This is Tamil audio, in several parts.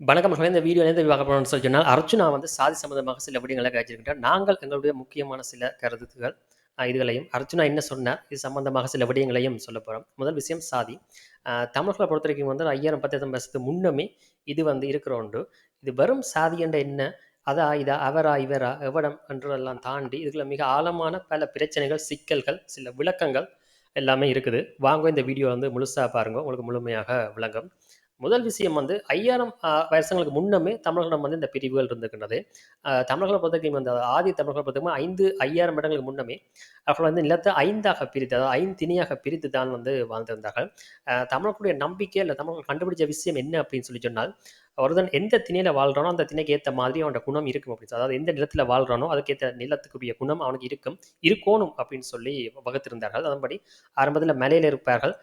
வணக்கம் மகளே. இந்த வீடியோ எந்த பார்க்க போறோம்னு சொல்லி சொன்னால், அர்ச்சுனா வந்து சாதி சம்மந்தமாக சில விடயங்களை கதைச்சிருக்கின்றார். நாங்கள் எங்களுடைய முக்கியமான சில கருத்துக்கள் இதுகளையும், அர்ச்சுனா என்ன சொன்னார்? இது சம்பந்தமாக சில விடயங்களையும் சொல்ல போகிறோம் முதல் விஷயம் சாதி. தமிழர்களை பொறுத்த வரைக்கும் வந்து 5000, 10,000 வருஷத்துக்கு முன்னமே இது வந்து இருக்கிற ஒன்று. இது வெறும் சாதி என்ற என்ன? அதா, இதா, அவரா, இவரா, எவடம் என்றெல்லாம் தாண்டி இதுல மிக ஆழமான பல பிரச்சனைகள், சிக்கல்கள், சில விளக்கங்கள் எல்லாமே இருக்குது. வாங்க இந்த வீடியோ வந்து முழுசாக பாருங்க. உங்களுக்கு முழுமையாக விளங்கும். முதல் விஷயம் வந்து ஐயாயிரம் வருஷங்களுக்கு முன்னமே தமிழர்களிடம் வந்து இந்த பிரிவுகள் இருந்திருக்கின்றது. அ பொறுத்தவரைக்கும் வந்து ஆதி தமிழர்கள பொறுத்தவரைக்கும் 5 5000 வருடங்களுக்கு முன்னமே அவர்கள் வந்து நிலத்தை ஐந்தாக பிரித்து, அதாவது 5 திணையாக பிரித்து தான் வந்து வாழ்ந்திருந்தார்கள். தமிழர்களுடைய நம்பிக்கை இல்லை தமிழர்கள் கண்டுபிடிச்ச விஷயம் என்ன அப்படின்னு சொல்லி சொன்னால், ஒருதன் எந்த திணையில வாழ்றானோ, அந்த திணைக்கு ஏற்ற மாதிரி அவனோட குணம் இருக்கும் அப்படின்னு சொல்லி. அதாவது எந்த நிலத்தில் வாழ்றானோ, அதுக்கேற்ற நிலத்துக்குரிய குணம் அவனுக்கு இருக்கும். இருக்கணும் அப்படின்னு சொல்லி வகுத்திருந்தார்கள். அதன்படி ஆரம்பத்தில் மலையில இருப்பார்கள்.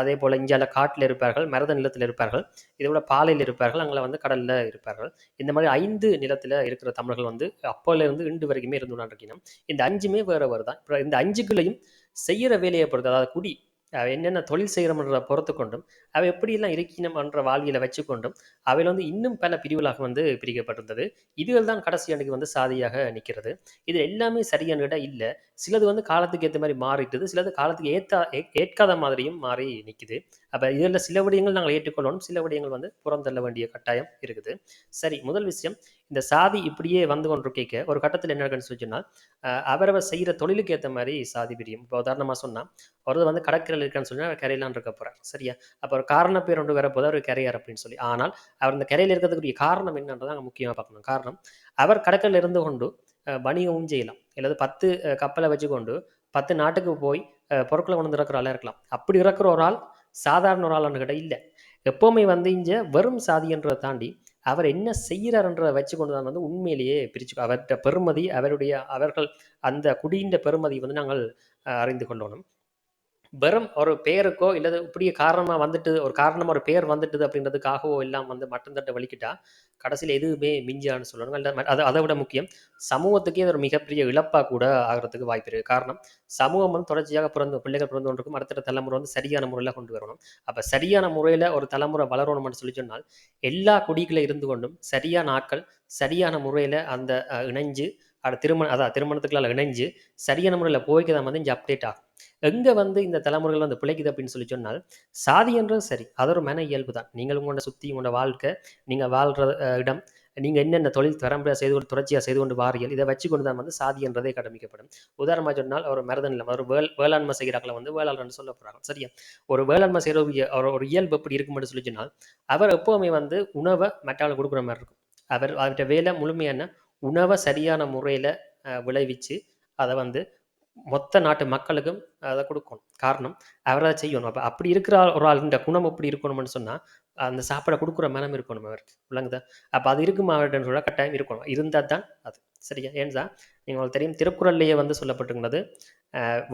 அதே போல் இங்கே அந்த காட்டில் இருப்பார்கள், மரத நிலத்தில் இருப்பார்கள். இதோட பாலையில் இருப்பார்கள். அங்கே வந்து கடலில் இருப்பார்கள். இந்த மாதிரி ஐந்து நிலத்தில் இருக்கிற தமிழர்கள் வந்து அப்போலேருந்து இன்று வரைக்குமே இருந்து கொண்டிருக்கின்றோம். இந்த அஞ்சுமே வேறு வேறு தான். இப்போ இந்த 5க்குள்ளயும் செய்கிற வேலையை பொறுத்து, அதாவது குடி என்னென்ன தொழில் செய்கிறோம்ன்ற பொறுத்து கொண்டும், அவை எப்படியெல்லாம் இருக்கணும்ன்ற என்ற வாழ்வியல வச்சுக்கொண்டும், அவைல வந்து இன்னும் பல பிரிவுகளாக வந்து பிரிக்கப்பட்டிருந்தது. இதுகள் தான் கடைசி அன்னைக்கு வந்து சாதியாக நிற்கிறது இது எல்லாமே சரியான இடம் இல்லை சிலது வந்து காலத்துக்கு ஏற்ற மாதிரி மாறிட்டுது. சிலது காலத்துக்கு ஏற்ற ஏ ஏற்காத மாதிரியும் மாறி நிற்குது அப்போ இதில் சில விடயங்கள் நாங்கள் ஏற்றுக்கொள்ளணும். சில விடயங்கள் வந்து புறந்தள்ள வேண்டிய கட்டாயம் இருக்குது. சரி, முதல் விஷயம் இந்த சாதி இப்படியே வந்து கொண்டிருக்கைக்க, ஒரு கட்டத்தில் என்ன இருக்குன்னு சொல்லி சொன்னா, அ அவரவர் தொழிலுக்கு ஏற்ற மாதிரி சாதி பிரியும். இப்போ உதாரணமாக சொன்னால் ஒருத்தர் வந்து கடற்கரையில் இருக்கான்னு சொன்னா, கரையிலான் இருக்க போகிறார் சரியா? அப்போ ஒரு காரண பேர் ஒன்று வரப்போது, அவர் கரையார் அப்படின்னு சொல்லி. ஆனால், அவர் இந்த கரையில் இருக்கிறதுக்குரிய காரணம் என்னன்றதை நாங்கள் முக்கியமாக பார்க்கணும். காரணம், அவர் கடற்கரையில் இருந்து கொண்டு வணிகமும் செய்யலாம். அல்லது பத்து கப்பலை வச்சுக்கொண்டு 10 நாட்டுக்கு போய் பொருட்களை கொண்டு வந்து இறக்குற ஆளாக இருக்கலாம். அப்படி இறக்குற ஒரு ஆள் சாதாரண ஒரு ஆளான்னு கிட்ட இல்லை எப்போவுமே வந்து இங்க வெறும் சாதி தாண்டி, அவர் என்ன செய்கிறாருன்றதை வச்சு கொண்டு தான் வந்து உண்மையிலேயே பிரிச்சு அவர்கிட்ட பெருமதி அவருடைய அவர்கள் அந்த குடியின்ற பெருமதி வந்து நாங்கள் அறிந்து கொள்ளணும். வெறும் ஒரு பெயருக்கோ, இல்லது இப்படியே காரணமாக வந்துட்டு ஒரு காரணமாக ஒரு பெயர் வந்துட்டுது அப்படின்றதுக்காகவோ எல்லாம் வந்து மட்டம் தட்டை வலிக்கிட்டா, கடைசியில் எதுவுமே மிஞ்சான்னு சொல்லணும். இல்லை அதை அதை விட முக்கியம், சமூகத்துக்கே ஒரு மிகப்பெரிய இழப்பாக கூட ஆகிறதுக்கு வாய்ப்பு இருக்குது காரணம், சமூகம் வந்து தொடர்ச்சியாக பிறந்து பிள்ளைகள் பிறந்து கொண்டிருக்கும். அடுத்த தலைமுறை வந்து சரியான முறையில் கொண்டு வரணும். அப்போ சரியான முறையில் ஒரு தலைமுறை வளரணும்னு சொல்லி சொன்னால், எல்லா குடிகளை இருந்து கொண்டும் சரியான ஆட்கள், சரியான முறையில் அந்த இணைஞ்சு, அட திருமணம் அதான் திருமணத்துக்குள்ள இணைஞ்சு, சரியான முறையில் போய்க்கு தான் வந்து இங்கே அப்டேட் ஆகும். எங்கே வந்து இந்த தலைமுறைகள் வந்து பிழைக்குது அப்படின்னு சொல்லி சொன்னால், சாதி என்றும் சரி. அது ஒரு மன இயல்பு தான். நீங்கள் உங்களோட சுற்றி உங்களோட வாழ்க்கை, நீங்கள் வாழ்கிற இடம், நீங்கள் என்னென்ன தொழில் திறம்பட செய்து கொண்டு தொடர்ச்சியாக செய்து கொண்டு வாரியல் இதை வச்சு வச்சுக்கொண்டு தான் வந்து சாதி என்றதே கடமைக்கப்படும். உதாரணமாக சொன்னால், ஒரு மருத ஒரு வேள் வேளாண்மை செய்கிறார்கள வந்து வேளாளர்னு சொல்ல போகிறாங்க சரியா? ஒரு வேளாண்மை செய்கிற ஒரு ஒரு இயல்பு எப்படி இருக்கும்னு சொல்லி சொன்னால், அவர் எப்போவுமே வந்து உணவை மற்ற கொடுக்குற மாதிரி இருக்கும். அவர் அவர்கிட்ட வேலை முழுமையான உணவை சரியான முறையில் விளைவிச்சு, அதை வந்து மொத்த நாட்டு மக்களுக்கும் அதை கொடுக்கணும் காரணம், அவர் செய்யணும். அப்போ அப்படி இருக்கிற ஒரு ஆளுன்ற குணம் எப்படி இருக்கணும்னு சொன்னால் அந்த சாப்பாடை கொடுக்குற மனம் இருக்கணும் அவருக்கு. விளங்குதா? அப்போ அது இருக்குமா அவர்கிட்ட சொல்ல கட்டாயம் இருக்கணும். இருந்தால் தான் அது. சரியா? ஏன்டா, உங்களுக்கு தெரியும் திருக்குறள்லேயே வந்து சொல்லப்பட்டிருக்கின்றது,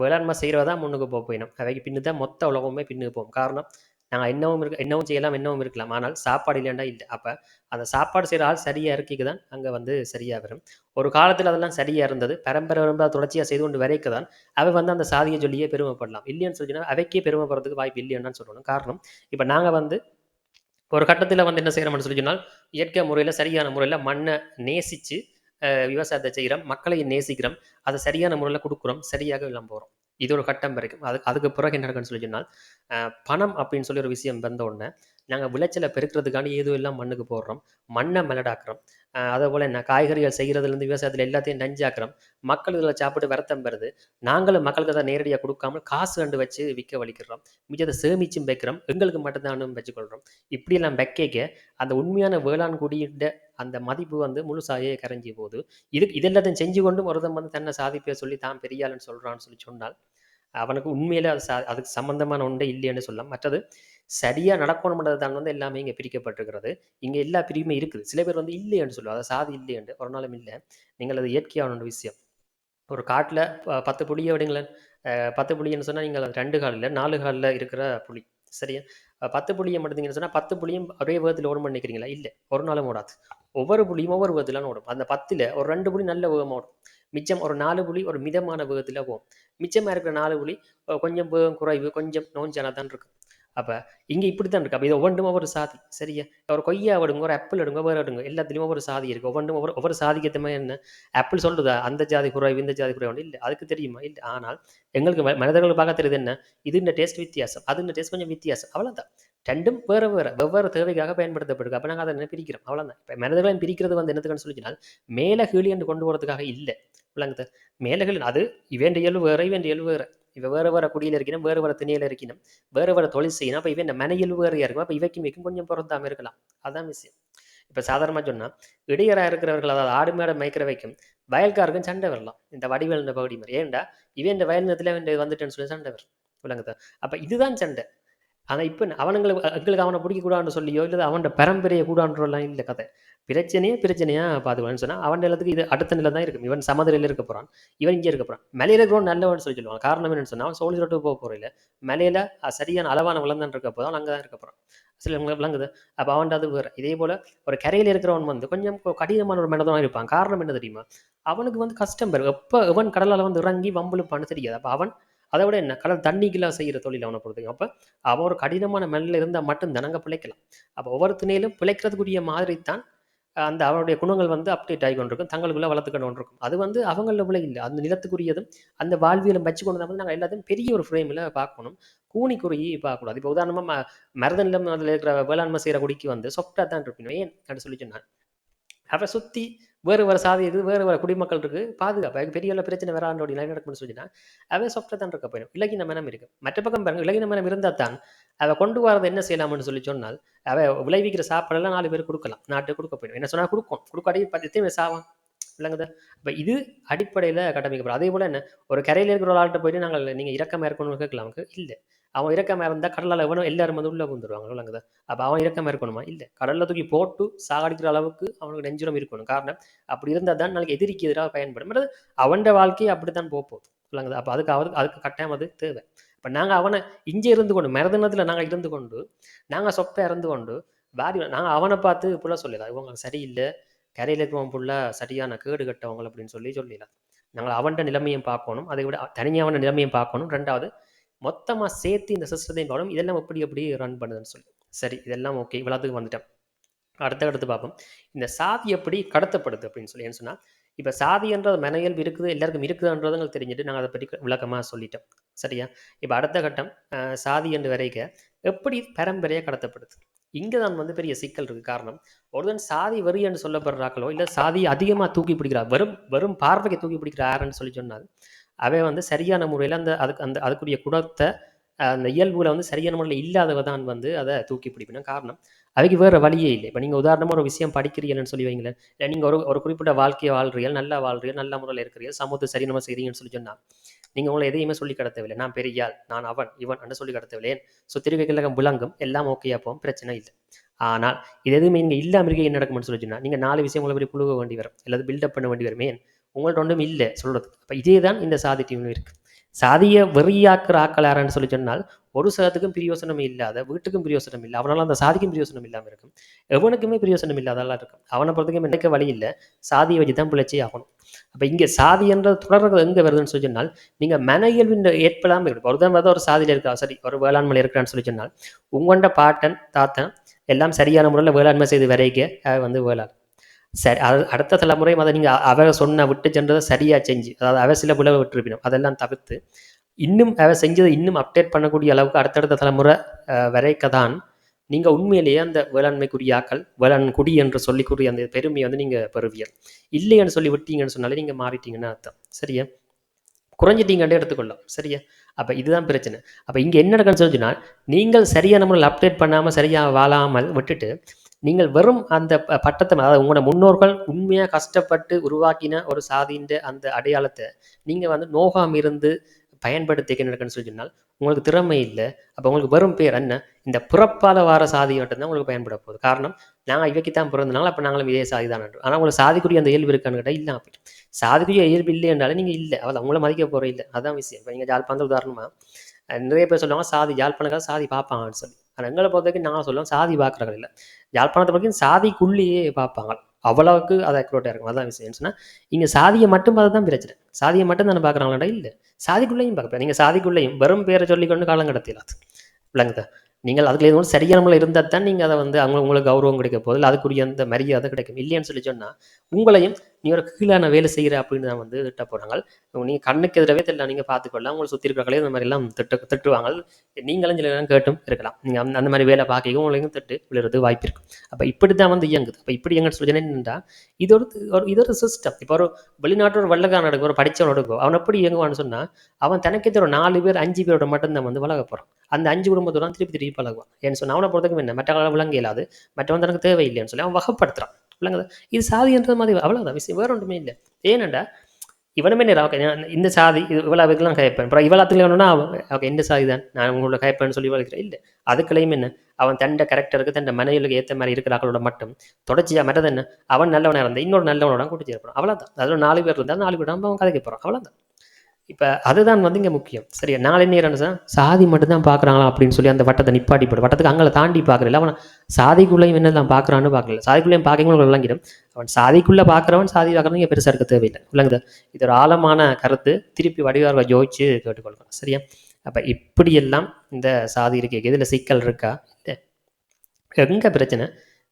வேளாண்மை செய்கிறவ தான் முன்னுக்கு போக போயினம். அவைக்கு பின்னு தான் மொத்த உலகமே பின்னுக்கு போகும். காரணம், நாங்கள் என்னவும் இருக்க என்னவும் செய்யலாம், என்னவும் இருக்கலாம். ஆனால் சாப்பாடு இல்லைண்டா இல்லை அப்போ அந்த சாப்பாடு செய்கிற ஆள் சரியாக இறக்கிக்கு தான் அங்கே வந்து சரியாக வரும். ஒரு காலத்தில் அதெல்லாம் சரியாக இருந்தது. பரம்பரை பரம்பரை தொடர்ச்சியாக செய்து கொண்டு வரைக்கு தான், அவை வந்து அந்த சாதியை சொல்லியே பெருமைப்படலாம். இல்லைன்னு சொல்லி அவைக்கே பெருமைப்படுறதுக்கு வாய்ப்பு இல்லைன்னு சொல்லணும். காரணம், இப்போ நாங்கள் வந்து ஒரு கட்டத்தில் வந்து என்ன செய்கிறோம்னு சொல்லி சொன்னால், இயற்கை முறையில் சரியான முறையில் மண்ணை நேசித்து விவசாயத்தை செய்கிறோம் மக்களை மக்களையும் நேசிக்கிறோம். அதை சரியான முறையில் கொடுக்குறோம் சரியாக எல்லாம் போகிறோம் இது ஒரு கட்டம் வரைக்கும். அது அதுக்கு பிறகு என்ன நடக்குன்னு சொல்லி சொன்னால், பணம் அப்படின்னு சொல்லி ஒரு விஷயம் வந்த உடனே, நாங்கள் விளைச்சலை பெருக்கிறதுக்காண்டி ஏதும் எல்லாம் மண்ணுக்கு போடுறோம். மண்ணை மலடாக்குறோம். அதே போல் என்ன காய்கறிகள் செய்கிறதுலேருந்து விவசாயத்தில் எல்லாத்தையும் நஞ்சாக்குறோம். மக்கள் இதில் சாப்பிட்டு விரத்தம் பெறுது. நாங்களும் மக்களுக்கு அதை நேரடியாக கொடுக்காமல் காசு கண்டு வச்சு விற்க வலிக்கிறோம். மிச்சத்தை சேமிச்சும் வைக்கிறோம். எங்களுக்கு மட்டும்தானும் வச்சுக்கொள்கிறோம் இப்படியெல்லாம் வைக்க அந்த உண்மையான வேளாண் குடியிட அந்த மதிப்பு வந்து முழுசாயே கரைஞ்சி போகுது. இது இதெல்லாத்தையும் செஞ்சு கொண்டும் ஒருத்தம் வந்து தன்னை சாதிப்பே சொல்லி தான் பெரியாளன்னு சொல்கிறான்னு சொல்லி சொன்னால், அவனுக்கு உண்மையிலே அது சா அதுக்கு சம்மந்தமான ஒன்றே இல்லைன்னு சொல்லலாம். மற்றது சரியாக நடக்கணும்ன்றத தான் வந்து எல்லாமே இங்கே பிரிக்கப்பட்டிருக்கிறது. இங்கே எல்லா பிரிவுமே இருக்குது. சில பேர் வந்து இல்லைன்னு சொல்லுவாங்க. அதை சாதி இல்லைன்ட்டு. ஒரு நாளும் இல்லை நீங்கள் அது இயற்கையான ஒரு விஷயம். ஒரு காட்டில் பத்து புளியை விடுங்களேன். பத்து புளின்னு சொன்னால் நீங்கள் அது ரெண்டு காலில் நாலு காலில் இருக்கிற புளி சரியா? பத்து புளியை மட்டுந்தீங்கன்னு சொன்னால் பத்து புளியும் ஒரே வேகத்தில ஓடும் நினைக்கிறீங்களா? இல்லை ஒரு நாளும் ஓடாது. ஒவ்வொரு புளியும் ஒவ்வொரு வேகத்தில ஓடும். அந்த 10ல ஒரு ரெண்டு புளி நல்ல வேகமா ஓடும். மிச்சம் ஒரு நாலு புளி ஒரு மிதமான வேகத்தில போகும். மிச்சமாக இருக்கிற நாலு புலி கொஞ்சம் வேகம் குறைவு, கொஞ்சம் நோஞ்சானா தான் இருக்கும். அப்போ இங்கே இப்படி தான் இருக்கு. அப்போ இது ஒவ்வொன்றும் ஒவ்வொரு சாதி. சரியா? ஒரு கொய்யா எடுங்க ஒரு ஆப்பிள் எடுங்க வேறு எடுங்க எல்லாத்துலேயும் ஒவ்வொரு சாதி இருக்குது ஒவ்வொன்றும் ஒவ்வொரு ஒவ்வொரு சாதிக்கு ஏற்ற மாதிரி என்ன? ஆப்பிள் சொல்லுதா அந்த ஜாதி குறைவு இந்த ஜாதி குறைவு. இல்லை அதுக்கு தெரியுமா? இல்லை ஆனால் எங்களுக்கு ம- மனிதர்கள் பார்க்க தெரியுது என்ன? இது இந்த டேஸ்ட் வித்தியாசம். அது இந்த டேஸ்ட் கொஞ்சம் வித்தியாசம். அவ்வளோதான் ரெண்டும் வேறு வேறு வெவ்வேறு தேவைக்காக பயன்படுத்தப்படுது. அப்போ நாங்கள் அதை என்ன பிரிக்கிறோம் அவ்வளோதான் இப்போ மனிதர்களையும் பிரிக்கிறது வந்து என்னத்துக்குன்னு சொல்லிச்சுனால் மேலே கீழே என்று கொண்டு போகிறதுக்காக இல்லை. விளங்குது. மேலே கீழே அது இவன் இயல்பு வேறு இவன் இயல்பு வேறு. இவ வேறு வேறு குடியில் இருக்கணும் வேறு வேறு திணையில் இருக்கணும் வேறு வேறு தொழில் செய்யணும் அப்போ இவன் மன இயல்பு வேறையாக இருக்கும். அப்போ இவைக்கும் இவைக்கும் கொஞ்சம் பொருந்தாமல் இருக்கலாம். அதான் விஷயம். இப்போ சாதாரணமாக சொன்னால் இடையராக இருக்கிறவர்கள் அதாவது ஆடு மேடை மேய்க்கிற வைக்கும் வயல்காருக்கும் சண்டை வரலாம். இந்த வடிவேல் இந்த பகுதி மாதிரி. ஏன்டா? இவன் இந்த வயல் நேரத்தில் வந்துட்டேன்னு சொல்லி சண்டை வரும். விளங்குதா? அப்போ இதுதான் சண்டை. ஆனால் இப்போ அவனுங்களுக்கு எங்களுக்கு அவனை பிடிக்கக்கூடாதுன்னு சொல்லியோ இல்லை அவனோட பரம்பரையை கூடான்றலாம் இல்லை கதை. பிரச்சனையே பிரச்சனையா பார்த்துக்கலாம்னு சொன்னால் அவன் நிலத்துக்கு இது அடுத்த நிலை தான் இருக்கும். இவன் சமதரையில் இருக்க போகிறான் இவன் இங்கே இருக்க போகிறான் மலையில இருக்கிறவன் நல்லவன் சொல்லி சொல்லுவான் காரணம் என்னன்னு சொன்னால் அவன் சோழி ரோட்டு போக போகிற இல்லை மலையில சரியான அளவான விளந்தான் இருக்க போதும் அங்கே தான் இருக்க போகிறான் சில விளங்குது அப்போ அவன் அது வேறு. இதே போல் ஒரு கரையில் இருக்கிறவன் வந்து கொஞ்சம் கடினமான ஒரு மனதான் இருப்பான். காரணம் என்ன தெரியுமா? அவனுக்கு வந்து கஷ்டம் பெறும் எப்போ இவன் கடலால் வந்து இறங்கி வம்புழுப்பான்னு தெரியாது. அப்போ அவன் அதை விட என்ன? கடல் தண்ணிக்கெல்லாம் செய்கிற தொழில் அவனை பொறுத்தவரைக்கும். அப்போ அவன் ஒரு கடினமான மண்ணில் இருந்தால் மட்டும் தினங்க பிழைக்கலாம். அப்போ ஒவ்வொரு துணையிலும் பிழைக்கிறதுக்குரிய மாதிரி தான் அந்த அவருடைய குணங்கள் வந்து அப்டேட் ஆகி கொண்டிருக்கும். தங்களுக்குள்ள வளர்த்துக்கொண்டு கொண்டிருக்கும். அது வந்து அவங்கள உள்ள இல்லை. அந்த நிலத்துக்குரியதும் அந்த வாழ்வியலும் வச்சு கொண்டு வந்து நாங்கள் எல்லாத்தையும் பெரிய ஒரு ஃப்ரேமில் பார்க்கணும். கூனிக்குறுகி பார்க்கக்கூடாது. இப்போ உதாரணமாக மருத நிலம் அதில் இருக்கிற வேளாண்மை செய்கிற குடிக்கு வந்து சொப்டாக தான் இருப்பினும் ஏன்? அப்படின்னு சொல்லி சொன்னான் அவரை சுற்றி வேறு வேறு சாதி இருக்குது வேறு வேறு குடிமக்கள் இருக்குது பாதுகாப்பு பெரிய அளவு பிரச்சனை வராண்டோடி நிலை நடக்கும்னு சொல்லினா அவன் சொப்டாக தான் இருக்க போயிடும். இலகின மனம் இருக்கு. மற்ற பக்கம் பாருங்க இலகின மனம் இருந்தால் தான் அவ கொண்டு வரதை என்ன செய்யலாம்னு சொல்லி சொன்னால் அவ விளைவிக்கிற சாப்பாடெல்லாம் நாலு பேர் கொடுக்கலாம். நாட்டுக்கு கொடுக்க போயிடும். என்ன சொன்னால் கொடுக்கும். கொடுக்காடி பத்தி சாவான். விளங்குதா? இப்போ இது அடிப்படையில் கட்டமைக்கப்படும் அதே போல் என்ன ஒரு கரையில் இருக்கிற ஒரு ஆள்கிட்ட போயிட்டு நாங்கள் நீங்கள் இறக்கமாக இருக்கணும்னு கேட்கலாம். இல்லை. அவன் இறக்கமாக இருந்தால் கடலில் எவனும் எல்லாரும் வந்து உள்ளே வந்துடுவாங்க விளங்குதா அப்போ அவன் இறக்கமாக இருக்கணுமா? இல்லை. கடலில் தூக்கி போட்டு சாகடிக்கிற அளவுக்கு அவனுக்கு நெஞ்சுரம் இருக்கணும். காரணம் அப்படி இருந்தால் தான் நாளைக்கு எதிரிக்கு எதிராக பயன்படும். அதாவது அவனோட வாழ்க்கையை அப்படி தான் போக போகுது விளங்குதா அப்போ அதுக்கு அவருக்கு அதுக்கு கட்டாயம் அது தேவை. இப்போ நாங்கள் அவனை இங்கே இருந்து கொண்டு மரதனத்தில் நாங்கள் இருந்து கொண்டு நாங்கள் சொப்பை இறந்து கொண்டு வாரி நாங்கள் அவனை பார்த்து இப்படிலாம் சொல்லலாம் இவங்க சரியில்லை கரையில் இருக்கிறவன் ஃபுல்லாக சரியான கேடு கட்டவங்க அப்படின்னு சொல்லி சொல்லிடலாம். நாங்கள் அவன்கிட்ட நிலைமையும் பார்க்கணும். அதை விட தனியாக அவன நிலைமையும் பார்க்கணும். ரெண்டாவது மொத்தமாக சேர்த்து இந்த சிஸ்டத்தையும் பார்க்கணும் இதெல்லாம் எப்படி எப்படி ரன் பண்ணுதுன்னு சொல்லி. சரி இதெல்லாம் ஓகே இவ்வளோத்துக்கு வந்துட்டேன். அடுத்த அடுத்து பார்ப்போம். இந்த சாதி எப்படி கடத்தப்படுது அப்படின்னு சொல்லி ஏன்னு சொன்னால் இப்போ சாதின்றது மனையல் இருக்குது எல்லாருக்கும் இருக்குதுன்றது எங்களுக்கு தெரிஞ்சுட்டு நாங்கள் அதை பற்றி விளக்கமாக சொல்லிட்டோம். சரியா? இப்போ அடுத்த கட்டம் சாதி என்று வரைக்க எப்படி பரம்பரையாக கடத்தப்படுது? இங்கே தான் வந்து பெரிய சிக்கல் இருக்குது காரணம் ஒருதன் சாதி வரி என்று சொல்லப்படுறாக்களோ இல்லை சாதி அதிகமாக தூக்கி பிடிக்கிறார் வெறும் வெறும் பார்வைக்கு தூக்கி பிடிக்கிறாருன்னு சொல்லி சொன்னால் அவன் வந்து சரியான முறையில் அந்த அதுக்கு அந்த அதுக்குரிய குணத்தை அந்த இயல்புகளை வந்து சரியான முறையில் இல்லாதவ தான் வந்து அதை தூக்கி பிடிப்பினா காரணம். அதுக்கு வேறு வழியே இல்லை. இப்போ நீங்கள் உதாரணமாக ஒரு விஷயம் படிக்கிறீங்கன்னு சொல்லி வைங்களேன். இல்லை நீங்கள் ஒரு ஒரு குறிப்பிட்ட வாழ்க்கையை வாழ்றீர்கள் நல்லா வாழ்றீர்கள் நல்ல முறையில் இருக்கிறீர்கள் சமூகத்தை சரி நம்ம செய்றீங்கன்னு சொல்லி சொன்னால் நீங்கள் உங்களை எதையுமே சொல்லி கடத்தவில்லை. நான் பெரியாள் நான் அவன் இவன் என்று சொல்லி கடத்தவில்லை ஸோ ஸோ திருவிக்கிழகம் விளங்கும். எல்லாம் ஓகே போகும். பிரச்சனை இல்லை. ஆனால் இது எதுவுமே நீங்கள் இல்லாமல் இருக்க என்ன நடக்கும்னு சொல்லி சொன்னால் நீங்கள் நாலு விஷயம் உங்களை பற்றி புழுக வேண்டி வரும். அல்லது பில்டப் பண்ண வேண்டி வரும் ஏன் உங்கள்ட்ட ஒன்றும் இல்லை சொல்கிறது அப்போ இதே தான் இந்த சாதி டீம்னு இருக்குது சாதியை வெறியாக்குற ஆக்கள் யாரான்னு சொல்லி சொன்னால் ஒரு சதத்துக்கும் பிரியோசனம் இல்லாத வீட்டுக்கும் பிரியோசனம் இல்லை. அவனால் அந்த சாதிக்கும் பிரியோசனம் இல்லாமல் இருக்கும். எவனுக்குமே பிரியோசனம் இல்லாதெல்லாம் இருக்கும் அவனை பொறுத்தவரைக்கும் நினைக்க வழி இல்லை. சாதியை வச்சு தான் பிழைச்சி ஆகணும். அப்போ இங்கே சாதி என்ற தொடர்றது எங்கே வருதுன்னு சொல்லி சொன்னால் நீங்கள் மன இயல்பின் ஏற்படாமல் இருக்கும் ஒரு தான் ஒரு சாதியில் இருக்கா சரி ஒரு வேளாண்மையில் இருக்கிறான்னு சொல்லி சொன்னால் உங்கள்கிட்ட பாட்டன் தாத்தன் எல்லாம் சரியான முறையில் வேளாண்மை செய்து வரைக்க வந்து வேளாண். சரி அது அடுத்த தலைமுறையும் அதை நீங்கள் அவ சொன்ன விட்டு சென்றதை சரியாக செஞ்சு அதாவது அவ சில புலவை விட்டுருப்பினும் அதெல்லாம் தவிர்த்து இன்னும் அவ செஞ்சதை இன்னும் அப்டேட் பண்ணக்கூடிய அளவுக்கு அடுத்தடுத்த தலைமுறை வரைக்க தான் நீங்கள் உண்மையிலேயே அந்த வேளாண்மைக்குரிய ஆக்கள் வேளாண் குடி என்று சொல்லிக்கூடிய அந்த பெருமையை வந்து நீங்கள் பெறுவியல் இல்லைன்னு சொல்லி விட்டீங்கன்னு சொன்னாலே நீங்கள் மாறிட்டீங்கன்னு அர்த்தம். சரியா? குறைஞ்சிட்டீங்கன்னு எடுத்துக்கொள்ளும் சரியா? அப்போ இதுதான் பிரச்சனை. அப்போ இங்கே என்ன நடக்குன்னு சொன்னால் நீங்கள் சரியான முறையில் அப்டேட் பண்ணாமல் சரியாக வாழாமல் விட்டுட்டு நீங்கள் வெறும் அந்த ப- பட்டத்தை அதாவது உங்களோட முன்னோர்கள் உண்மையாக கஷ்டப்பட்டு உருவாக்கின ஒரு சாதின்ற அந்த அடையாளத்தை நீங்கள் வந்து நோகாம இருந்து பயன்படுத்திக்க சொல்லி சொன்னால் உங்களுக்கு திறமை இல்லை. அப்போ உங்களுக்கு வெறும் பேர் என்ன? இந்த பிறப்பால வார சாதி மட்டும்தான் உங்களுக்கு பயன்பட போகுது. காரணம் நாங்கள் இவைக்கு தான் பிறந்தனால அப்போ நாங்களும் இதே சாதி தான் ஆனால் உங்களுக்கு சாதிக்குரிய அந்த இயல்பு இருக்கான்னு கேட்டால் இல்லை அப்படி. சாதிக்குரிய இயல்பு இல்லை என்றாலும் நீங்கள் இல்லை. அவள் உங்களை மதிக்க போகிற இல்லை. அதான் விஷயம். இப்போ நீங்கள் ஜாழ்ப்பாந்த உதாரணமாக நிறைய பேர் சொல்லுவாங்க சாதி ஜாழ்ப்பாணக்காக சாதி பார்ப்பாங்கன்னு சொல்லி. ஆனால் எங்களை பொறுத்த வரைக்கும் நான் சொல்லுவேன் சாதி பார்க்குறாங்க இல்லை. யாழ்ப்பாணத்தை வரைக்கும் சாதிக்குள்ளேயே பார்ப்பாங்க. அவ்வளவுக்கு அது அக்ரோட்டாக இருக்கும். அதான் விஷயம். சொன்னால் இங்கே சாதியை மட்டும் பார்த்து தான் பிரச்சனை. சாதியை மட்டும் தானே பார்க்குறாங்களா? இல்லை. சாதிக்குள்ளேயும் பார்ப்பேன் நீங்கள் சாதிக்குள்ளேயும் வெறும் பேரை சொல்லிக்கொண்டு காலம் கடத்திடலாம் விளங்குதா? நீங்கள் அதுக்கு எதுவும் சரியான முறையில் இருந்தால் தான் நீங்கள் அதை வந்து அவங்க உங்களுக்கு கௌரவம் கிடைக்க போதில் அதுக்குரிய அந்த மரியாதை கிடைக்கும். இல்லைன்னு சொல்லி சொன்னால் உங்களையும் நீ ஒரு கீழான வேலை செய்கிற அப்படின்னு தான் வந்து திட்ட போகிறாங்க நீங்கள் கண்ணுக்கு எதிரவே தெரியல நீங்கள் பார்த்துக்கொள்ளலாம் உங்களை சுற்றி இருக்கிறவங்களே இந்த மாதிரிலாம் திட்டு திட்டுவாங்க. நீங்களும் சில நேரம் கேட்டும் இருக்கலாம். நீங்கள் அந்த அந்த மாதிரி வேலை பார்க்க உங்களையும் திட்டு விழுறது வாய்ப்பு இருக்கும் அப்போ இப்படி தான் வந்து இயங்குது. அப்போ இப்படி எங்கன்னு சொல்லி என்னென்னா இது ஒரு ஒரு இது ஒரு சிஸ்டம் இப்போ ஒரு வெளிநாட்டு ஒரு வெள்ளக்காரன் எடுக்கும் ஒரு படித்தவன் எடுக்கும் அவன் எப்படி இயங்குவான்னு சொன்னால் அவன் தனக்கே ஒரு நாலு பேர் அஞ்சு பேரோட மட்டும்தான் வந்து வளர்க்க போகிறான் அந்த அஞ்சு குடும்பத்தோட திருப்பி திருப்பி பழகுவான். ஏன்னு சொன்னால் அவனை பொறுத்தவரைக்கும் என்ன? மற்ற விளங்க இயலாது மற்றவன் தனக்கு தேவையில்லைன்னு சொல்லி அவன் வகப்படுத்துறான். விளங்குது. இது சாதின்றது மாதிரி அவ்வளோதான் விஷயம் வேற ஒன்றுமே இல்லை. ஏனண்டா இவனுமே நேரம் ஓகே நான் இந்த சாதி இது இவ்வளோ அதுக்கெல்லாம் கைப்பேன் அப்புறம் இவ்வளோத்துல வேணும்னா ஓகே இந்த சாதி தான்? நான் உங்களோட கைப்பேன்னு சொல்லி வளர்க்கிறேன் இல்லை. அதுக்குள்ளேயும் என்ன? அவன் தண்ட கரெக்டருக்கு தண்ட மனைவிகளுக்கு ஏற்ற மாதிரி இருக்கிறாக்களோட மட்டும். தொடர்ச்சியாக மற்றது என்ன அவன் நல்லவனாக இருந்தால் இன்னொரு நல்லவனோட கூட்டி சேர்ப்பான் அவ்வளோதான் அதில் நாலு பேர் இருந்தால் நாலு பேர் அவன் கதைக்கு போகிறான் அவ்வளோதான் இப்போ அதுதான் வந்து இங்கே முக்கியம். சரி நாளை நேரம் சார் சாதி மட்டும்தான் பார்க்குறாங்களா அப்படின்னு சொல்லி அந்த வட்டத்தை நிப்பாட்டி போடு. வட்டத்துக்கு அங்கே தாண்டி பார்க்குறல அவன் சாதிக்குள்ளேயும் என்னதான் பார்க்குறான்னு பார்க்கல. சாதிக்குள்ளேயும் பார்க்கணும் விளங்கிடும். அவன் சாதிக்குள்ளே பார்க்குறவன் சாதி பார்க்குறவன் இங்கே பெருசாக இருக்க தேவையில்லை. விளங்குது? இது ஒரு ஆழமான கருத்து. திருப்பி வடிவார்வை ஜோதிச்சு கேட்டுக்கொள்ளணும் சரியா? அப்போ இப்படியெல்லாம் இந்த சாதி இருக்கு இதில் சிக்கல் இருக்கா? இல்லை. எங்கே பிரச்சனை?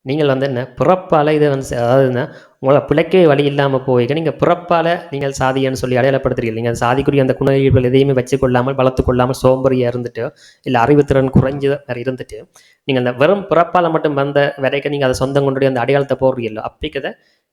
நீங்கள் வந்து என்ன பிறப்பால் இதை வந்து அதாவது என்ன உங்களை பிழைக்கவே வழி இல்லாமல் போய்க்க நீங்கள் பிறப்பால் நீங்கள் சாதியன்னு சொல்லி அடையாளப்படுத்துறீங்க. நீங்கள் சாதிக்குரிய அந்த குணங்கள் எதையுமே வச்சுக்கொள்ளாமல் வளர்த்து கொள்ளாமல் சோம்பறியாக இருந்துட்டு இல்லை அறிவுத்திறன் குறைஞ்சு இருந்துட்டு நீங்கள் அந்த வெறும் பிறப்பால் மட்டும் வந்த வரைக்கும் நீங்கள் அதை சொந்தம் கொண்டு அந்த அடையாளத்தை போடுறீங்களோ? அப்படிக்கதை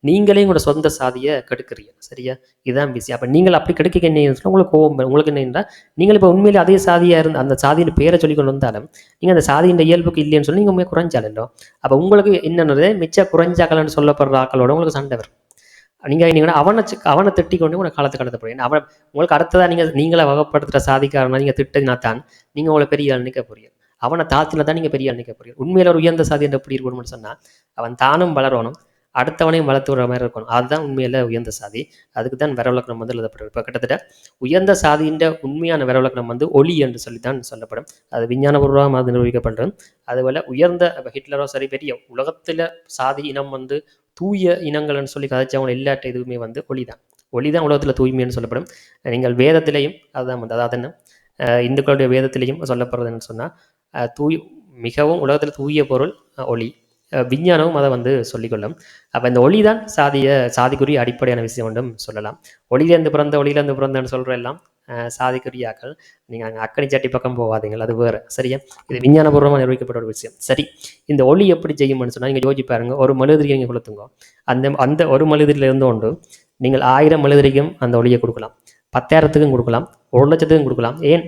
நீங்களே உங்களோட சொந்த சாதியை கெடுக்கிறீங்க. சரியா? இதுதான் பிஸி அப்போ நீங்கள் அப்படி கெடுக்க என்ன உங்களுக்கு கோவம் உங்களுக்கு என்ன நீங்கள் இப்போ உண்மையிலே அதே சாதியாக இருந்து அந்த சாதியின் பேரை சொல்லி கொண்டு வந்தாலும் நீங்கள் அந்த சாதியின் இயல்புக்கு இல்லைன்னு சொல்லி நீங்கள் உண்மையாக குறைஞ்சாலும் அப்போ உங்களுக்கு என்னென்னது? மிச்ச குறைஞ்சாக்கலன்னு சொல்லப்படுற ஆக்களோட உங்களுக்கு சண்டை வரும். நீங்கள் நீங்கள் அவனை அவனை திட்டி கொண்டு உங்களை காலத்தை கடத்த போறீங்க. அவன் உங்களுக்கு அடுத்ததாக நீங்கள் நீங்களே வகப்படுத்துகிற சாதிக்காரனா நீங்கள் திட்டினா தான் நீங்கள் உங்களை பெரிய ஆள் நிற்க போறீங்க. அவனை தாத்தினா தான் நீங்கள் பெரிய ஆள் நிற்க போறீங்க. உண்மையில ஒரு உயர்ந்த சாதி என்று எப்படி இருக்கணும்னு சொன்னால் அவன் தானும் வளரணும். அடுத்தவனையும் வளர்த்து விடுற மாதிரி இருக்கணும். அதுதான் உண்மையில உயர்ந்த சாதி. அதுக்கு தான் வரவிலக்கணம் வந்து எழுதப்பட்டிருக்கு இப்போ கிட்டத்தட்ட உயர்ந்த சாதியின் உண்மையான வரவிலக்கணம் வந்து ஒளி என்று சொல்லி தான் சொல்லப்படும். அது விஞ்ஞானபூர்வமாக அது நிரூபிக்கப்படுறது அதுபோல் உயர்ந்த ஹிட்லரோ சரி பெரிய உலகத்தில் சாதி இனம் வந்து தூய இனங்கள்னு சொல்லி கதைச்சவங்க எல்லாட்ட இதுவுமே வந்து ஒளி தான் ஒளி தான் உலகத்தில் தூய்மைன்னு சொல்லப்படும். நீங்கள் வேதத்திலையும் அதுதான் வந்து அதாவது என்ன? இந்துக்களுடைய வேதத்திலையும் சொல்லப்படுறதுன்னு சொன்னால் தூய் மிகவும் உலகத்தில் தூய பொருள் ஒளி. விஞ்ஞானமும் அதை வந்து சொல்லிக்கொள்ளும். அப்போ இந்த ஒளி தான் சாதிய சாதிக்குரிய அடிப்படையான விஷயம் என்றும் சொல்லலாம். ஒளியிலேருந்து பிறந்த ஒளியிலேருந்து பிறந்தன்னு சொல்கிற எல்லாம் சாதிக்குரியாக்கள். நீங்கள் அங்கே அக்கனி சட்டி பக்கம் போகாதீங்கள் அது வேறு. சரியா? இது விஞ்ஞானபூர்வமாக நிரூபிக்கப்பட்ட ஒரு விஷயம். சரி இந்த ஒளி எப்படி செய்யும்னு சொன்னால் நீங்கள் யோசிச்சு பாருங்க. ஒரு மழுதிரியை நீங்கள் கொளுத்துங்க. அந்த அந்த ஒரு மெழுதிரியில இருந்து கொண்டு நீங்கள் ஆயிரம் மழுதிரிக்கும் அந்த ஒளியை கொடுக்கலாம். பத்தாயிரத்துக்கும் கொடுக்கலாம். ஒரு லட்சத்துக்கும் கொடுக்கலாம். ஏன்?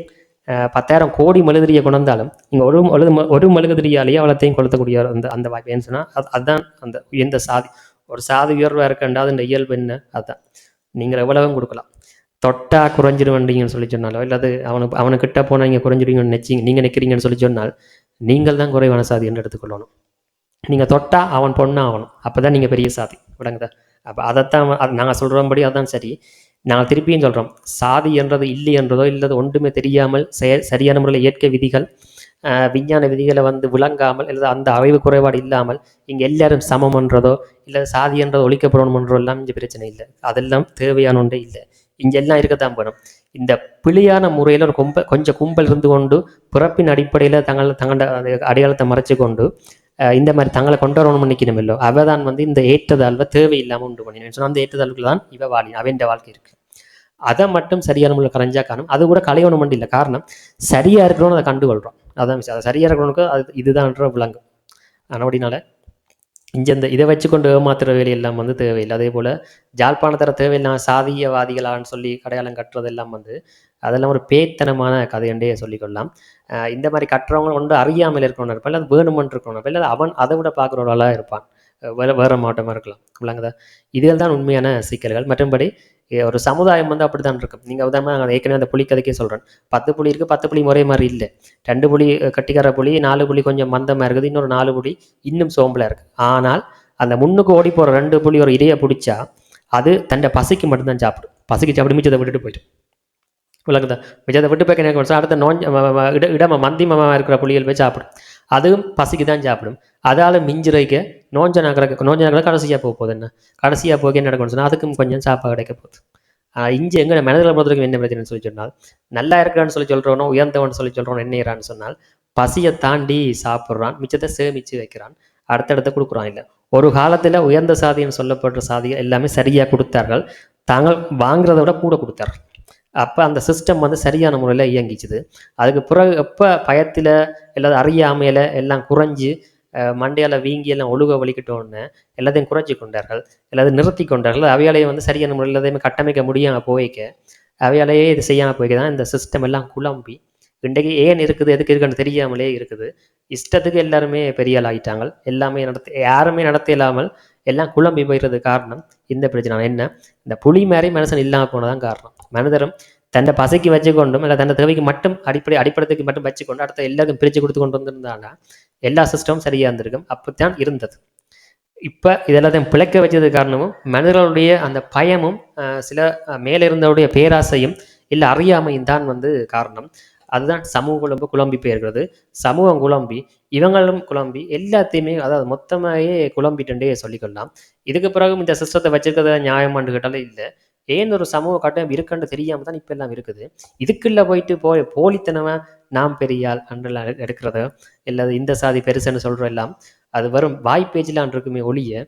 பத்தாயிரம் கோடி மெழுகுதிரியை கொண்டாந்தாலும் நீங்கள் ஒரு மெழுது ஒரு மெழுகுதிரியாலேயே அவ்வளோத்தையும் கொளுத்தக்கூடிய அந்த அந்த வாய்ப்பு ஏன்னு சொன்னால் அது அதுதான் அந்த உயர்ந்த சாதி ஒரு சாதி உயர்வாக இருக்கின்றாது இந்த இயல்பு என்ன? அதுதான் நீங்கள் எவ்வளவும் கொடுக்கலாம். தொட்டா குறைஞ்சிருவீங்கன்னு சொல்லி சொன்னாலோ இல்லாது அவனுக்கு அவனுக்கிட்ட போனால் நீங்கள் குறைஞ்சிருவீங்கன்னு நினச்சிங்க நீங்கள் நிற்கிறீங்கன்னு சொல்லி சொன்னால் நீங்கள் தான் குறைவான சாதி என்று எடுத்துக்கொள்ளணும் நீங்கள் தொட்டா அவன் பொண்ணாக ஆகணும். அப்போ தான் நீங்கள் பெரிய சாதி. விளங்குதா? அப்போ அதைத்தான் அவன் அது நாங்கள் சொல்கிறபடி அதுதான் சரி. நாங்கள் திருப்பியும் சொல்கிறோம் சாதி என்றது இல்லை என்றதோ இல்லது ஒன்றுமே தெரியாமல் செய சரியான முறையில் இயற்கை விதிகள் விஞ்ஞான விதிகளை வந்து விளங்காமல் அல்லது அந்த அறிவு குறைபாடு இல்லாமல் இங்கே எல்லாரும் சமம் என்றதோ இல்லை சாதி என்றதோ ஒழிக்கப்படணும்ன்றோ எல்லாம் இங்கே பிரச்சனை இல்லை. அதெல்லாம் தேவையான ஒன்றே இல்லை. இங்கே எல்லாம் இருக்கத்தான் வேணும். இந்த பிழையான முறையில் ஒரு கும்ப கொஞ்சம் கும்பல் இருந்து கொண்டு பிறப்பின் அடிப்படையில் தங்கள் தங்களோட அடையாளத்தை மறைச்சு கொண்டு இந்த மாதிரி தங்களை கொண்டு வரணும்னு நினைக்கணுமில்லோ அவ தான் வந்து இந்த ஏற்றதாழ்வை தேவையில்லாமல் உண்டு பண்ணினேன் சொன்னால் அந்த ஏற்றதாழ்வுகள் தான் இவ வாழி அவன் வாழ்க்கை இருக்கு. அதை மட்டும் சரியான முறையில் கரைஞ்சா காணும் அது கூட கலையணும் மட்டும் இல்லை. காரணம் சரியா இருக்கிறோன்னு அதை கண்டுகொள்கிறோம் அதான் அதை அது சரியா இருக்கிறவனுக்கு அது இதுதான்ற விளங்கும் அப்படினால இங்கே இந்த இதை வச்சுக்கொண்டு ஏமாத்துற வேலையெல்லாம் வந்து தேவையில்லை. அதே போல் ஜாழ்ப்பாணத்தர தேவையில்லாம சாதியவாதிகளான்னு சொல்லி அடையாளம் கட்டுறதெல்லாம் வந்து அதெல்லாம் ஒரு பேத்தனமான கதையண்டே சொல்லிக்கொள்ளலாம். இந்த மாதிரி கட்டுறவங்க ஒன்று அறியாமல் இருக்கணும் இருப்பான் இல்லை வேணுமென்று இருக்கணும் இல்லை அவன் அதை விட பார்க்குற இருப்பான். வேறு வேற மாவட்டமாக இருக்கலாம். விளங்குதா இதில் தான் உண்மையான சிக்கல்கள். மற்றபடி ஒரு சமுதாயம் வந்து அப்படி தான் இருக்கும் நீங்கள் உதாரணமாக நான் ஏற்கனவே அந்த புலி கதைக்கே சொல்கிறேன் பத்து புலி இருக்குது பத்து புலி ஒரே மாதிரி இல்லை. ரெண்டு புலி கட்டிக்கார புலி நாலு புலி கொஞ்சம் மந்தமாக இருக்குது இன்னொரு நாலு புலி இன்னும் சோம்பலாக இருக்குது ஆனால் அந்த முன்னுக்கு ஓடி போகிற ரெண்டு புலி ஒரு இடையை பிடிச்சா அது தன்னை பசிக்கு மட்டும்தான் சாப்பிடும். பசிக்கு சாப்பிட்டு மிச்சத்தை விட்டுட்டு போயிடும். விளக்குதா. மிச்சத்தை விட்டு போய் என்ன அடுத்த நோஞ்ச இட இடம மந்திமமாக இருக்கிற புலிகள் போய் சாப்பிடும். அதுவும் பசிக்கு தான் சாப்பிடும். அதால் மிஞ்சிரைக்க நோஞ்ச நகரக்கு நோஞ்ச நகரம் கடைசியாக போக போகுது என்ன? கடைசியாக போக என்ன நடக்கணும்னு சொன்னால் அதுக்கும் கொஞ்சம் சாப்பாடு கிடைக்க போகுது. இஞ்சி இங்கே எங்கே மனிதர்களை பொறுத்தவரைக்கும் என்ன பிரச்சனைன்னு சொல்லி சொன்னால் நல்லா இருக்கிறான்னு சொல்லி சொல்கிறவனோ உயர்ந்தவன் சொல்லி சொல்கிறவன் என்ன சொன்னால் பசியை தாண்டி சாப்பிட்றான் மிச்சத்தை சேமித்து வைக்கிறான் அடுத்தடுத்த கொடுக்குறான். இல்லை ஒரு காலத்தில் உயர்ந்த சாதின்னு சொல்லப்படுற சாதிகள் எல்லாமே சரியாக கொடுத்தார்கள். தாங்கள் வாங்குறத விட கூட கொடுத்தார்கள். அப்போ அந்த சிஸ்டம் வந்து சரியான முறையில் இயங்கிச்சுது. அதுக்கு பிறகு எப்போ பயத்தில் இல்லாத அறியாமையில் எல்லாம் குறைஞ்சி மண்டையால் வீங்கி எல்லாம் ஒழுக வலிக்கிட்டோன்னு எல்லாத்தையும் குறைச்சி கொண்டார்கள். எல்லாத்தையும் நிறுத்தி கொண்டார்கள். அவையாலேயே வந்து சரியான முறையில் எல்லாத்தையுமே கட்டமைக்க முடியாமல் போய்க்க அவையாலேயே இது செய்யாமல் போய்க்க தான் இந்த சிஸ்டம் எல்லாம் குழம்பி இன்றைக்கு ஏன் இருக்குது எதுக்கு இருக்குன்னு தெரியாமலே இருக்குது. இஷ்டத்துக்கு எல்லாருமே பெரிய ஆள் ஆகிட்டாங்க எல்லாமே நடத்த யாருமே நடத்த இல்லாமல் எல்லாம் குழம்பி போயிடுறது காரணம் இந்த பிரச்சனை. என்ன? இந்த புலி மாதிரி மனுஷன் இல்லாமல் போனதான் காரணம். மனிதரும் தன்னை பசைக்கு வச்சுக்கொண்டும் இல்லை தன்னை தேவைக்கு மட்டும் அடிப்படை அடிப்படத்துக்கு மட்டும் வச்சுக்கொண்டு அடுத்த எல்லாருக்கும் பிரித்து கொடுத்து கொண்டு வந்திருந்தாங்கன்னா எல்லா சிஸ்டமும் சரியாக இருந்திருக்கும். அப்படித்தான் இருந்தது. இப்போ இதெல்லாத்தையும் பிழைக்க வச்சது காரணமும் மனிதர்களுடைய அந்த பயமும் சில மேலே இருந்தவருடைய பேராசையும் இல்லை அறியாமையும் தான் வந்து காரணம். அதுதான் சமூக குழம்பு குழம்பி போயிருக்கிறது. சமூகம் குழம்பி இவங்களும் குழம்பி எல்லாத்தையுமே அதாவது மொத்தமாகவே குழம்பிட்டுண்டே சொல்லிக்கொள்ளலாம். இதுக்கு பிறகு இந்த சிஸ்டத்தை வச்சிருக்கிறத நியாயமாண்டு கேட்டாலும் இல்லை. ஏன் ஒரு சமூக கட்டம் இருக்குன்னு தெரியாமல் தான் இப்போ எல்லாம் இருக்குது? இதுக்குள்ள போயிட்டு போ போலித்தனமாக நாம் பெரியால் அன்றெல்லாம் எடுக்கிறதோ இல்லை இந்த சாதி பெருசுன்னு சொல்கிறோம் எல்லாம் அது வரும் வாய்ப்பேஜிலான் இருக்குமே ஒழிய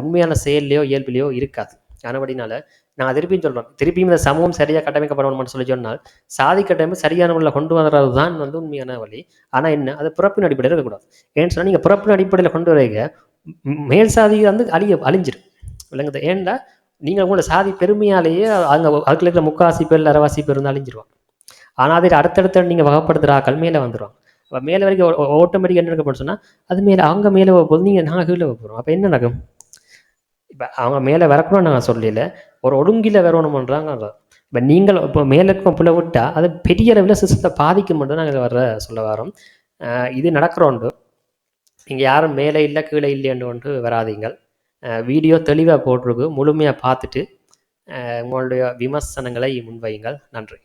உண்மையான செயல்லையோ இயல்பிலையோ இருக்காது. ஆனபடினால நான் திருப்பியும் சொல்கிறேன் திருப்பியும் இந்த சமூகம் சரியாக கட்டமைக்கப்படணும்னு சொல்லி சொன்னால் சாதி கட்டமைப்பு சரியான முறையில் கொண்டு வர்றது தான் வந்து உண்மையான வழி. ஆனால் என்ன அது பிறப்பின் அடிப்படையில் இருக்கக்கூடாது. ஏன்னு சொன்னால் நீங்கள் பிறப்பின் அடிப்படையில் கொண்டு வரீங்க மேல் சாதி வந்து அழிய அழிஞ்சிடும் விளங்குது. ஏன்டா நீங்கள் உங்களோட சாதி பெருமையாலேயே அங்கே அதுக்குள்ள இருக்கிற முக்காசி பேர் அரவாசி பேர் இருந்தாலும் அழிஞ்சிருவான் ஆனால் அதில் அடுத்தடுத்த நீங்கள் வகைப்படுத்துகிறாக்கள் மேலே வந்துடுவாங்க அப்போ மேலே வரைக்கும் ஆட்டோமேட்டிக் என்ன இருக்க சொன்னால் அது மேலே அவங்க மேலே போது நீங்கள் நாங்கள் கீழே போகிறோம் அப்போ என்ன நடக்கும்? இப்போ அவங்க மேலே வரக்கணும்னு நாங்கள் சொல்லல. ஒரு ஒழுங்கில் வரணுமன்றாங்க இப்போ நீங்கள் இப்போ மேலே பிள்ளை விட்டால் அது பெரிய அளவில் சிஸ்டத்தை பாதிக்கும் மட்டும் நாங்கள் வர சொல்ல வரோம். இது நடக்கிறோண்டு நீங்கள் யாரும் மேலே இல்லை கீழே இல்லைன்னு ஒன்று வராதீங்கள். வீடியோ தெளிவாக போட்டிருக்கு. முழுமையாக பார்த்துட்டு உங்களுடைய விமர்சனங்களை முன்வையுங்கள். நன்றி.